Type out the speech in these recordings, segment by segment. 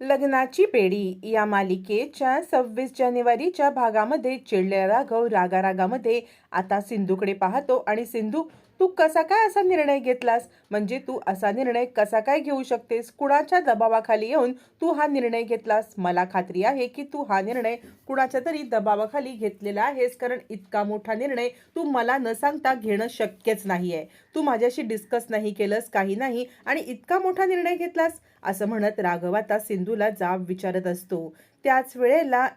लग्नाची पेढी या मालिकेच्या सव्वीस जानेवारीच्या भागामध्ये चिडलेला राघव रागारागामध्ये आता सिंधूकडे पाहतो. आणि सिंधू तू कसा काय असा निर्णय घेतलास? म्हणजे तू असा निर्णय कसा काय घेऊ शकतेस? कुणाच्या दबावाखाली येऊन तू हा निर्णय घेतलास? मला खात्री आहे की तू हा निर्णय कुणाच्या तरी दबावाखाली घेतलेला आहेस कारण इतका मोठा निर्णय तू मला न सांगता घेणं शक्यच नाही आहे तू माझ्याशी डिस्कस नाही केलंस काही नाही आणि इतका मोठा निर्णय घेतलास? असं म्हणत राघव आता सिंधूला जाब विचारत असतो. त्याच वेळेला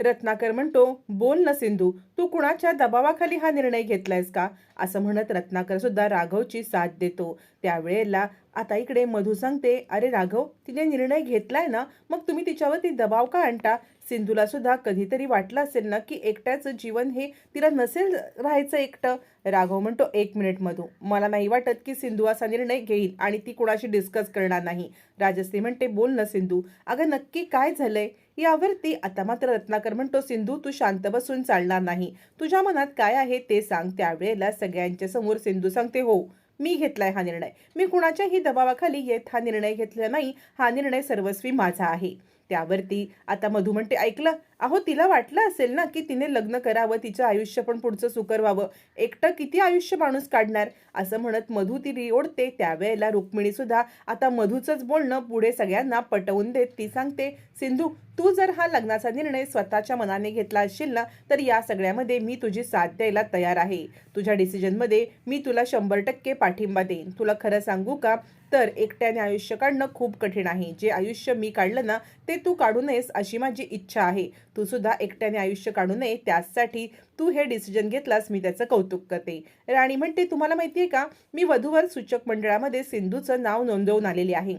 रत्नाकर म्हणतो बोल ना सिंधू तू कुणाच्या दबावाखाली हा निर्णय घेतलायस का? असं म्हणत रत्नाकर सुद्धा राघवची साथ देतो. त्यावेळेला आता इकडे मधू सांगते अरे राघव तिने निर्णय घेतलाय ना मग तुम्ही तिच्यावरती दबाव का आणता? सिंधूला सुद्धा कधीतरी वाटलं असेल ना की एकट्याचं जीवन हे तिला नसेल राहायचं एकटं. राघव म्हणतो एक मिनिट मधू मला नाही वाटत की सिंधू असा निर्णय घेईल आणि ती कुणाशी डिस्कस करणार नाही. राजश्री म्हणते बोल ना सिंधू अगं नक्की काय झालंय? यावरती आता मात्र रत्नाकर म्हणतो सिंधू तू शांत बसून चालणार नाही. तुझ्या मनात काय आहे ते सांग त्यावेळेला सगळ्यांच्या समोर सिंधू सांगते हो. मी घेतलाय हा निर्णय. मी कुणाच्याही दबावाखाली येत हा निर्णय घेतला नाही हा निर्णय सर्वस्वी माझा आहे. त्यावरती आता मधू म्हणते ऐकलं? अहो तिला वाटलं असेल ना की तिने लग्न करावं तिचं आयुष्य पण पुढचं सुकर व्हावं. एकटं किती आयुष्य माणूस काढणार? असं म्हणत मधू ती रिओढते त्यावेळेला रुक्मिणी सुद्धा आता मधूचंच बोलणं पुढे सगळ्यांना पटवून देत. ती सांगते सिंधू तू जर हा लग्नाचा निर्णय स्वतःच्या मनाने घेतला असशील ना तर या सगळ्यामध्ये मी तुझी साथ द्यायला तयार आहे. तुझ्या डिसिजनमध्ये मी तुला शंभर टक्के पाठिंबा देईन. तुला खरं सांगू का? तर एकट्याने आयुष्य काढणं खूप कठीण आहे. जे आयुष्य मी काढलं ना ते तू काढू नयेस अशी माझी इच्छा आहे. तू सुद्धा एकट्याने आयुष्य काढू नये त्यासाठी तू हे डिसिजन घेतलास मी त्याचं कौतुक करते. राणी म्हणते तुम्हाला माहिती आहे का मी वधूवर सूचक मंडळामध्ये सिंधूचं नाव नोंदवून आलेले आहे.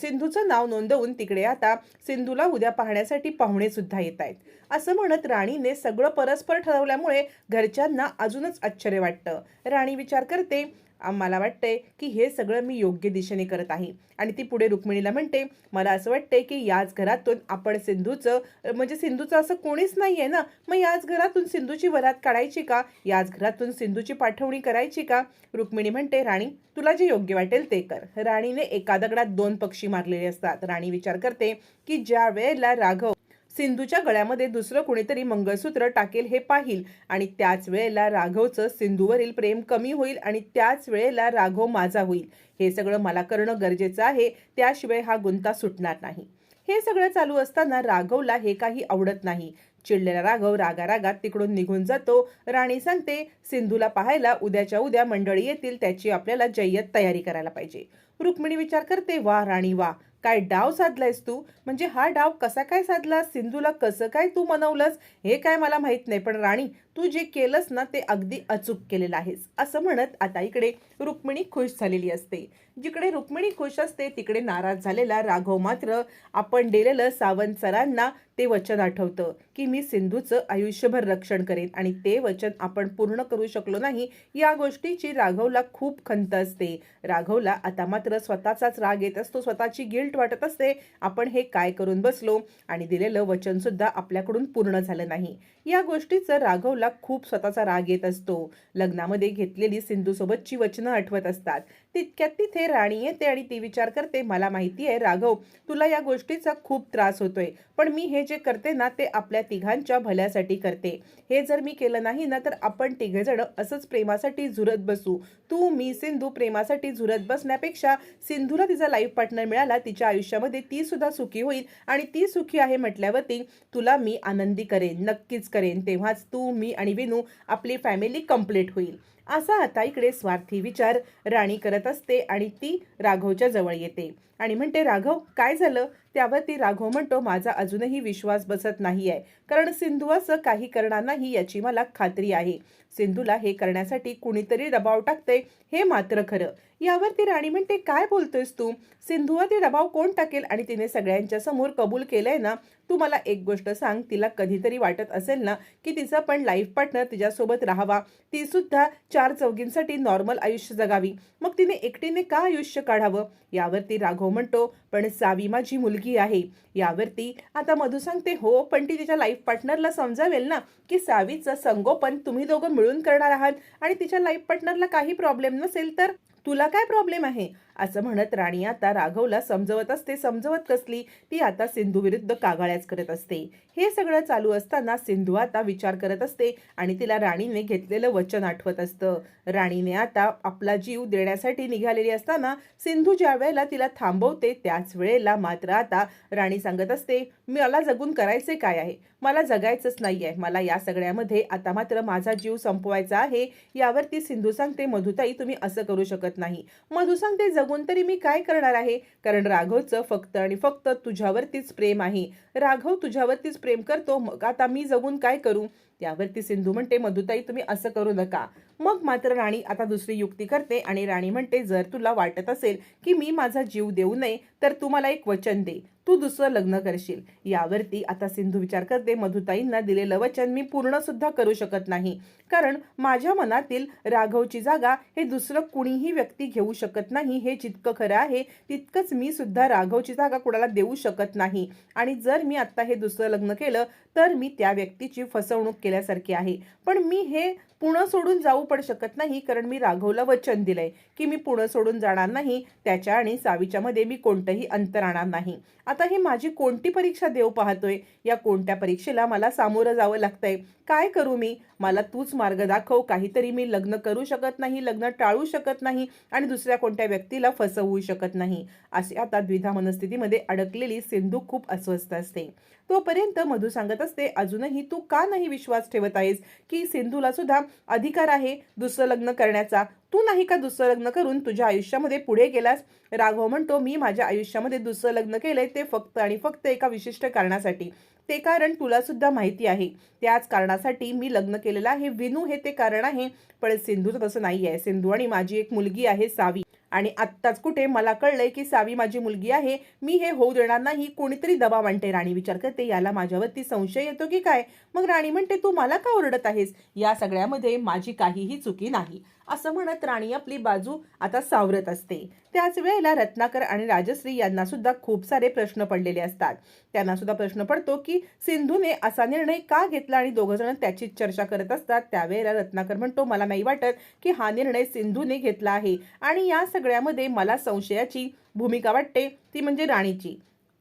सिंधूचं नाव नोंदवून तिकडे आता सिंधूला उद्या पाहण्यासाठी पाहुणे सुद्धा येत आहेत. असं म्हणत राणीने सगळं परस्पर ठरवल्यामुळे घरच्यांना अजूनच आश्चर्य वाटतं. राणी विचार करते मला वाटतंय की हे सगळं मी योग्य दिशेने करत आहे. आणि ती पुढे रुक्मिणीला म्हणते मला असं वाटतंय की याच घरातून आपण सिंधूचं म्हणजे सिंधूचं असं कोणीच नाही आहे ना. मग याच घरातून सिंधूची वरात काढायची का? याच घरातून सिंधूची पाठवणी करायची का? रुक्मिणी म्हणते राणी तुला जे योग्य वाटेल ते कर. राणीने एका दगडात दोन पक्षी मारलेले असतात. राणी विचार करते की ज्या वेळेला राघव सिंधूच्या गळ्यामध्ये दुसरं कुणीतरी मंगळसूत्र टाकेल हे पाहिल आणि त्याच वेळेला राघवचं सिंधूवरील प्रेम कमी होईल आणि त्याच वेळेला राघव माझा होईल. हे सगळं मला करणं गरजेचं आहे त्याशिवाय हा गुंता सुटणार नाही. हे सगळं चालू असताना राघवला हे काही आवडत नाही. चिडलेला राघव रागा रागात तिकडून निघून जातो. राणी सांगते सिंधूला पाहायला उद्याच्या उद्या मंडळी येतील त्याची आपल्याला जय्यत तयारी करायला पाहिजे. रुक्मिणी विचार करते वा राणी वा. काय डाव साधलायस तू? म्हणजे हा डाव कसा काय साधलास? सिंधूला कसं काय तू मनवलंस? हे काय मला माहीत नाही. पण राणी तू जे केलंस ना ते अगदी अचूक केलेलं आहेस. असं म्हणत आता इकडे रुक्मिणी खुश झालेली असते. जिकडे रुक्मिणी खुश असते तिकडे नाराज झालेला राघव मात्र आपण दिलेलं सावंत सरांना ते वचन आठवतं की मी सिंधूचं आयुष्यभर रक्षण करेन आणि ते वचन आपण पूर्ण करू शकलो नाही या गोष्टीची राघवला खूप खंत असते. राघवला आता मात्र स्वतःचाच राग येत असतो स्वतःची गिल्ट वाटत असते आपण हे काय करून बसलो? आणि दिलेलं वचनसुद्धा आपल्याकडून पूर्ण झालं नाही. या गोष्टीचं राघवला खूप स्वतःचा राग येत असतो. लग्नामध्ये घेतलेली सिंधूसोबतची वचनं आठवत असतात. तितक्यात तिथे राणी येते आणि ती विचार करते मला माहिती आहे राघव तुला या गोष्टीचा खूप त्रास होतोय पण मी हे जे करते ना ते आपल्या तिघांच्या भल्यासाठी करते. हे जर मी केलं नाही ना तर आपण तिघेजण असंच प्रेमासाठी झुरत बसू. तू मी सिंधू प्रेमासाठी झुरत बसण्यापेक्षा सिंधूला तिचा लाईफ पार्टनर मिळाला तिच्या आयुष्यामध्ये ती सुद्धा सुखी होईल आणि ती सुखी आहे म्हटल्यावरती तुला मी आनंदी करेन नक्कीच करेन. तेव्हाच तू मी आणि विनू आपली फॅमिली कंप्लीट होईल. असा आता इकडे स्वार्थी विचार राणी करत असते आणि ती राघवच्या जवळ येते. आणि म्हणते राघव काय झालं? त्यावर ती राघव म्हणतो माझा अजूनही विश्वास बसत नाही आहे कारण सिंधू असं काही करणार नाही याची मला खात्री आहे. सिंधूला हे करण्यासाठी कुणीतरी दबाव टाकते हे मात्र खरं. यावर ती राणी म्हणते काय बोलतोयस तू? सिंधूवर ती दबाव कोण टाकेल? आणि तिने सगळ्यांच्या समोर कबूल केलंय ना तू मला एक गोष्ट सांग तिला कधीतरी वाटत असेल ना की तिचा पण लाईफ पार्टनर तिच्यासोबत राहावा. ती सुद्धा चार चौघींसाठी नॉर्मल आयुष्य जगावी. मग तिने एकटीने का आयुष्य काढावं? यावरती राघव म्हणतो पण सावी माझी मुलगी आहे. यावरती आता मधू सांगते हो पण ती तिच्या लाईफ पार्टनरला समजावेल ना की सावीचं संगोपन तुम्ही दोघं मिळून करणार आहात आणि तिच्या लाईफ पार्टनरला काही प्रॉब्लेम नसेल तर? तुला काय प्रॉब्लेम आहे? असं म्हणत राणी आता राघवला समजवत असते. समजवत कसली? ती आता सिंधू विरुद्ध कागाळ्याच करत असते. हे सगळं चालू असताना सिंधू आता विचार करत असते आणि तिला राणीने घेतलेलं वचन आठवत असतं. राणीने आता आपला जीव देण्यासाठी निघालेली असताना सिंधू ज्या वेळेला तिला थांबवते त्याच वेळेला मात्र आता राणी सांगत असते मला जगून करायचे काय आहे? मला जगायचंच नाही आहे मला या सगळ्यामध्ये आता मात्र माझा जीव संपवायचा आहे. यावरती सिंधू सांगते मधुताई तुम्ही असं करू शकत नाही. मधू सांगते जगून तरी मी काय करणार आहे? कारण राघवचं फक्त आणि फक्त तुझ्यावरतीच प्रेम आहे. राघव तुझ्यावरतीच प्रेम करतो. मग आता मी जगून काय करू? त्यावरती सिंधू म्हणते मधुताई तुम्ही असं करू नका. मग मात्र राणी आता दुसरी युक्ती करते आणि राणी म्हणते जर तुला वाटत असेल की मी माझा जीव देऊ नये तर तू मला एक वचन दे. तू दुसरं लग्न करशील. यावरती आता सिंधू विचार करते मधुताईंना दिलेलं वचन मी पूर्ण सुद्धा करू शकत नाही. कारण माझ्या मनातील राघवची जागा हे दुसरं कुणीही व्यक्ती घेऊ शकत नाही. हे जितकं खरं आहे तितकंच मी सुद्धा राघवची जागा कुणाला देऊ शकत नाही. आणि जर मी आता हे दुसरं लग्न केलं तर मी त्या व्यक्तीची फसवणूक केली केल्यासारखी आहे. पण मी हे पुणे सोडून जाऊ पण शकत नाही कारण मी राघवला वचन दिलंय. की मी पुणे सोडून जाणार नाही त्याच्या आणि सावीच्या मध्ये मी कोणतंही अंतर आणणार नाही. आता ही माझी कोणती परीक्षा देव पाहतोय? या कोणत्या परीक्षेला मला सामोरं जावं लागतंय? काय करू मी? मला तूच मार्ग दाखव. काहीतरी मी लग्न करू शकत नाही लग्न टाळू शकत नाही आणि दुसऱ्या कोणत्या व्यक्तीला फसवू शकत नाही. अशी आता द्विधा मनस्थितीमध्ये अडकलेली सिंधू खूप अस्वस्थ असते. तोपर्यंत मधू सांगत असते अजूनही तू का नाही विश्वास ठेवत आहेस? की सिंधूला सुद्धा अधिकार आहे दुसरं लग्न करण्याचा. तू नाही का दुसरं लग्न करून तुझ्या आयुष्यामध्ये पुढे गेलास? राघव म्हणतो मी माझ्या आयुष्यामध्ये दुसरं लग्न केलंय ते फक्त आणि फक्त एका विशिष्ट कारणासाठी. ते कारण तुला सुद्धा माहिती आहे. त्याच कारणासाठी मी लग्न केलेलं आहे. विनू हे ते कारण आहे. पण सिंधूचं तसं नाही आहे सिंधू आणि माझी एक मुलगी आहे सावी. आणि आत्ताच कुठे मला कळलंय की सावी माझी मुलगी आहे मी हे होऊ देणार नाही कोणीतरी दबाव आणते राणी विचार करते याला माझ्यावरती संशय येतो की काय? मग राणी म्हणते तू मला का ओरडत आहेस? या सगळ्यामध्ये माझी काहीही चुकी नाही. असं म्हणत राणी आपली बाजू आता सावरत असते. त्याच वेळेला रत्नाकर आणि राजश्री यांना सुद्धा खूप सारे प्रश्न पडलेले असतात. त्यांना सुद्धा प्रश्न पडतो की सिंधूने असा निर्णय का घेतला आणि दोघं जण त्याची चर्चा करत असतात? त्यावेळेला रत्नाकर म्हणतो मला नाही वाटत की हा निर्णय सिंधूने घेतला आहे आणि या सगळ्यामध्ये मला संशयाची भूमिका वाटते. ती म्हणजे राणीची.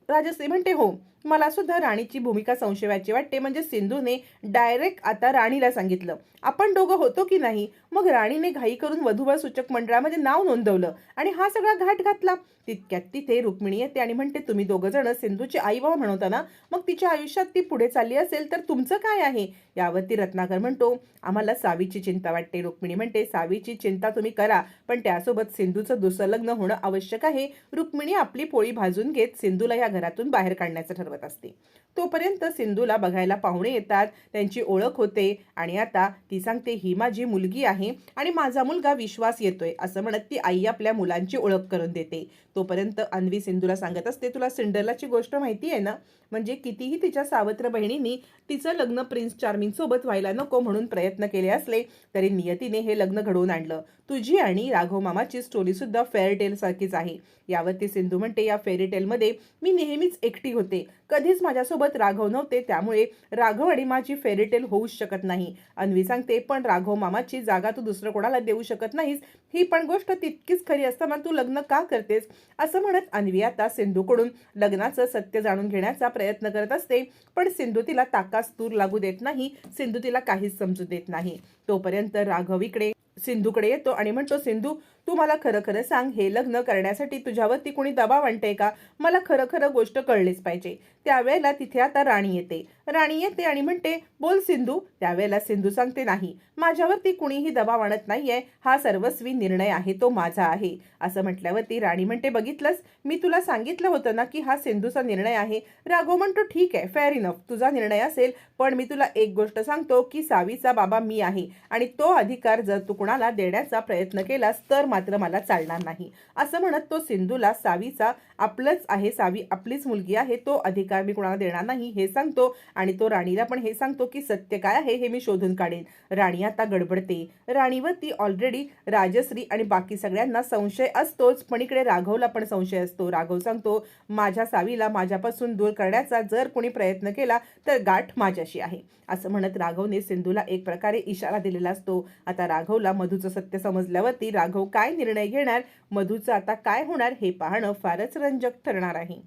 राजश्री म्हणते हो मला सुद्धा राणीची भूमिका संशयाची वाटते. म्हणजे सिंधूने डायरेक्ट आता राणीला सांगितलं. आपण दोघं होतो की नाही? मग राणीने घाई करून वधूवर सूचक मंडळामध्ये नाव नोंदवलं आणि हा सगळा घाट घातला. तितक्यात तिथे रुक्मिणी येते आणि म्हणते तुम्ही दोघं जण सिंधूची आई बाबा म्हणवताना मग तिच्या आयुष्यात ती पुढे चालली असेल तर तुमचं काय आहे? यावरती रत्नाकर म्हणतो आम्हाला सावीची चिंता वाटते. रुक्मिणी म्हणते सावीची चिंता तुम्ही करा पण त्यासोबत सिंधूचं दुसरं लग्न होणं आवश्यक आहे. रुक्मिणी आपली पोळी भाजून घेत सिंधूला या घरातून बाहेर काढण्याचं बनवत असते. तोपर्यंत सिंधूला बघायला पाहुणे येतात. त्यांची ओळख होते आणि आता ती सांगते ही माझी मुलगी आहे आणि माझा मुलगा विश्वास येतोय असं म्हणत ती आई आपल्या मुलांची ओळख करून देते. तोपर्यंत अन्वी सिंधूला सांगत असते तुला सिंडरलाची गोष्ट माहिती आहे ना? म्हणजे कितीही तिच्या सावत्र बहिणींनी तिचं लग्न प्रिन्स चार्मिंग सोबत व्हायला नको म्हणून प्रयत्न केले असले तरी नियतीने हे लग्न घडवून आणलं. तुझी आणि राघव मामाची स्टोरी सुद्धा फेअरटेल सारखीच आहे. यावरती सिंधू म्हणते या फेरीटेलमध्ये मी नेहमीच एकटी होते. कधीच माझ्यासोबत राघव नव्हते त्यामुळे राघव आणि माझी फेरीटेल होऊच शकत नाही. अन्वी सांगते पण राघव मामाची जागा तू दुसरं कोणाला देऊ शकत नाहीस. ही पण गोष्ट तितकीच खरी असताना तू लग्न का करतेस? असं म्हणत अन्वी आता सिंधूकडून लग्नाचं सत्य जाणून घेण्याचा प्रयत्न करत असते. पण सिंधू तिला ताकास तूर लागू देत नाही. सिंधू तिला काहीच समजू देत नाही. तोपर्यंत राघव इकडे सिंधूकडे येतो आणि म्हणतो सिंधू तू मला खरं खरं सांग हे लग्न करण्यासाठी तुझ्यावरती कोणी दबाव आणते का? मला खरं खरं गोष्ट कळलीच पाहिजे. त्यावेळेला तिथे आता राणी येते. राणी येते आणि म्हणते बोल सिंधू त्यावेळेला सिंधू सांगते नाही. माझ्यावरती कुणीही दबाव आणत नाहीये. हा सर्वस्वी निर्णय आहे तो माझा आहे. असं म्हटल्यावरती राणी म्हणते बघितलंस? मी तुला सांगितलं होतं ना की हा सिंधूचा निर्णय आहे. राघव म्हणतो ठीक आहे फेअर इनफ तुझा निर्णय असेल पण मी तुला एक गोष्ट सांगतो की सावीचा बाबा मी आहे आणि तो अधिकार जर तू कुणाला देण्याचा प्रयत्न केलास तर मात्र मला चालणार नाही. असं म्हणत तो सिंधूला सावीचा आपलंच आहे सावी आपलीच मुलगी आहे तो अधिकार मी कुणाला देणार नाही हे सांगतो. आणि तो राणीला पण हे सांगतो की सत्य काय आहे हे मी शोधून काढेन. राणी आता गडबडते. राणीवर ती ऑलरेडी राजश्री आणि बाकी सगळ्यांना संशय असतोच. पण इकडे राघवला पण संशय असतो. राघव सांगतो माझ्या सावीला माझ्यापासून दूर करण्याचा जर कोणी प्रयत्न केला तर गाठ माझ्याशी आहे. असं म्हणत राघवने सिंधूला एक प्रकारे इशारा दिलेला असतो. आता राघवला मधूचं सत्य समजल्यावरती राघव काय निर्णय घेणार? मधूचं आता काय होणार हे पाहणं फारच रंजक ठरणार आहे.